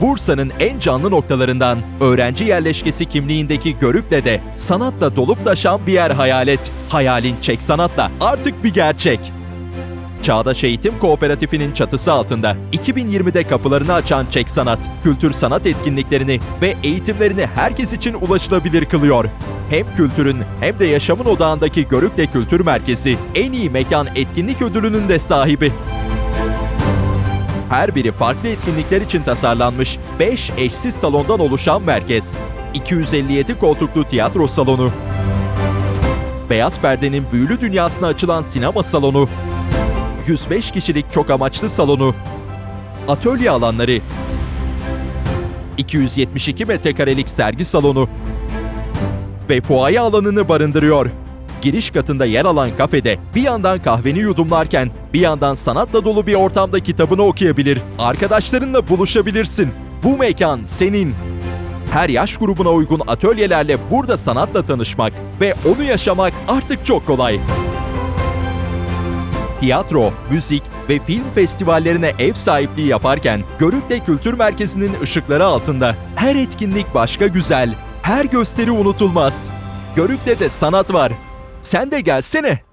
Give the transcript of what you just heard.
Bursa'nın en canlı noktalarından öğrenci yerleşkesi kimliğindeki Görük'le de sanatla dolup taşan bir yer hayal et. Hayalin çek sanatla artık bir gerçek. Çağdaş Eğitim Kooperatifi'nin çatısı altında 2020'de kapılarını açan Çek Sanat, kültür sanat etkinliklerini ve eğitimlerini herkes için ulaşılabilir kılıyor. Hem kültürün hem de yaşamın odağındaki Görükle Kültür Merkezi en iyi mekan etkinlik ödülünün de sahibi. Her biri farklı etkinlikler için tasarlanmış 5 eşsiz salondan oluşan merkez. 257 koltuklu tiyatro salonu, beyaz perdenin büyülü dünyasına açılan sinema salonu, 105 kişilik çok amaçlı salonu, atölye alanları, 272 metrekarelik sergi salonu. Ve fuaye alanını barındırıyor. Giriş katında yer alan kafede bir yandan kahveni yudumlarken bir yandan sanatla dolu bir ortamda kitabını okuyabilir, arkadaşlarınla buluşabilirsin. Bu mekan senin. Her yaş grubuna uygun atölyelerle burada sanatla tanışmak ve onu yaşamak artık çok kolay tiyatro, müzik ve film festivallerine ev sahipliği yaparken Görükle Kültür Merkezi'nin ışıkları altında her etkinlik başka güzel, her gösteri unutulmaz. Görükle de sanat var. Sen de gelsene.